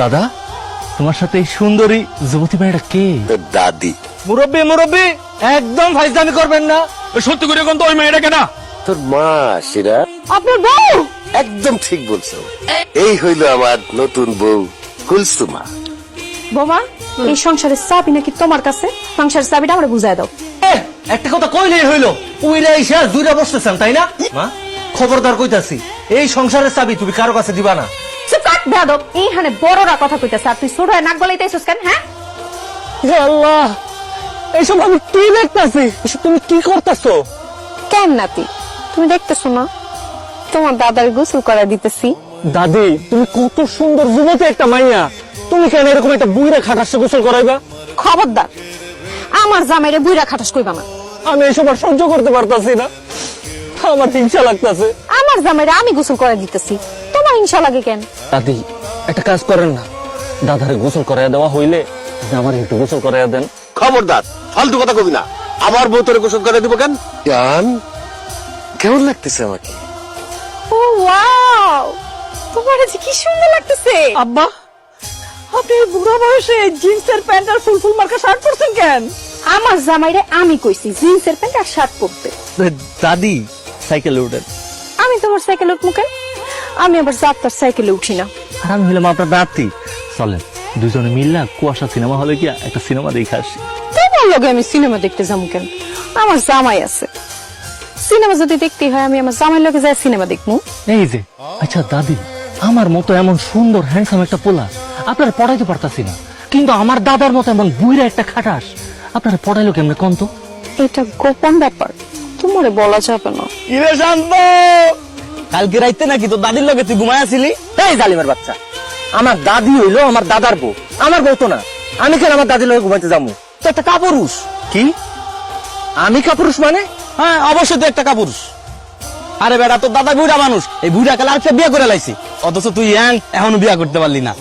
দাদা তোমার সাথে এই সুন্দরী যুবতী মেয়েটা কে? দাদি। মুরব্বী মুরব্বী একদম ফাইজদামি করবেন না। সত্যি করে কোন তো ওই মেয়েটা কেনা তোর মা সেরা আপনার বউ? একদম ঠিক বলছো। এই হইল আমার নতুন বউ কুলসুমা। বোমা এই সংসারের চাবি নাকি তোমার কাছে? সংসারের চাবিটা আমরা বুঝাই দাও। একটা কথা কইলেই হইল উইরা এসে দুইটা বসতেছেন তাই না? মা খবরদার কইতাছি এই সংসারের চাবি তুমি কারও কাছে দিবা না। এইখানে বড়রা কথা কইতেছে। আর তুই ছোট হয়ে নাক গলাইতেছিস কেন হ্যাঁ? হে আল্লাহ এইসব আমি কি দেখতাছি? এসব তুমি কি করতেছো? কেন নাতি? তুমি দেখতেছো না? তোমার দাদার গোসল করা দিতেছি। দাদি তুমি কত সুন্দর যুবতী একটা মাইয়া। তুমি কেন এরকম একটা বুইরা খাটাসে গোসল করাইবা? খবরদার আমার জামাইরে বুইরা খাটাস কইবা না। আমি এইসব আর সহ্য করতে পারতাছি না। আমার হিংসা লাগতাছে। আমার জামাইরে আমি গোসল করা দিতেছি। তোমার হিংসা লাগে কেন? দাদি একটা কাজ করেন না। দাদারে গোসল করাইয়া দেওয়া হইলে আমার একটু গোসল করাইয়া দেন। খবরদার ফালতু কথা কবি না। আবার বউ তোরে গোসল করাই দিব কেন? জান কেমন লাগতেছে আমাকে? ও ওয়াও! তোমার যে কি সুন্দর লাগতেছে! আব্বা আপনি এই বুড়ো বয়সে জিন্সের প্যান্ট আর ফুল ফুল মার্কা শার্ট পরছেন কেন? আমার জামাইরে আমি কইছি জিন্সের প্যান্ট আর শার্ট পরতে। দাদি সাইকেলে উঠেন। আমি তোমার সাইকেল উঠবো কেন? আমি আবার যাত্রার সাইকেলে উঠি না। আর আমি হইলাম আপনার নাতি চলেন দুজনে মিললা কুয়াশা সিনেমা হলে গিয়া একটা সিনেমা দেখে আসি। তোমার লগে আমি সিনেমা দেখতে যাব কেন? আমার জামাই আছে। সিনেমা যদি দেখতে হয় আমি আমার জামাই লগে যাই সিনেমা দেখব। এই যে আচ্ছা দাদি আমার মতো এমন সুন্দর হ্যান্ডসাম একটা পোলা আপনারা পড়াইতে পারতাছি না। কিন্তু আমার দাদার মতো এমন বুইরা একটা খাটাস আপনারা পড়াইলো কেমনে কোন তো? এটা গোপন ব্যাপার তোমারে বলা যাবে না। ইরে শান্ত! কালকে রাইতে নাকি তোর দাদির লগে তুই ঘুমায় আসিলি? তাই জালিমের বাচ্চা। আমার দাদি হইল আমার দাদার বউ। আমার বউ তো না। আমি কেন আমার দাদির লগে ঘুমাইতে যাব? তো একটা কাপুরুষ। কি? আমি কাপুরুষ মানে? হ্যাঁ অবশ্যই তো একটা কাপুরুষ। আরে বেটা তোর দাদা বুড়া মানুষ। এই বুড়া কালে আরেকটা বিয়ে করে লাইছি। অথচ তুই এখনও বিয়ে করতে পারলি না।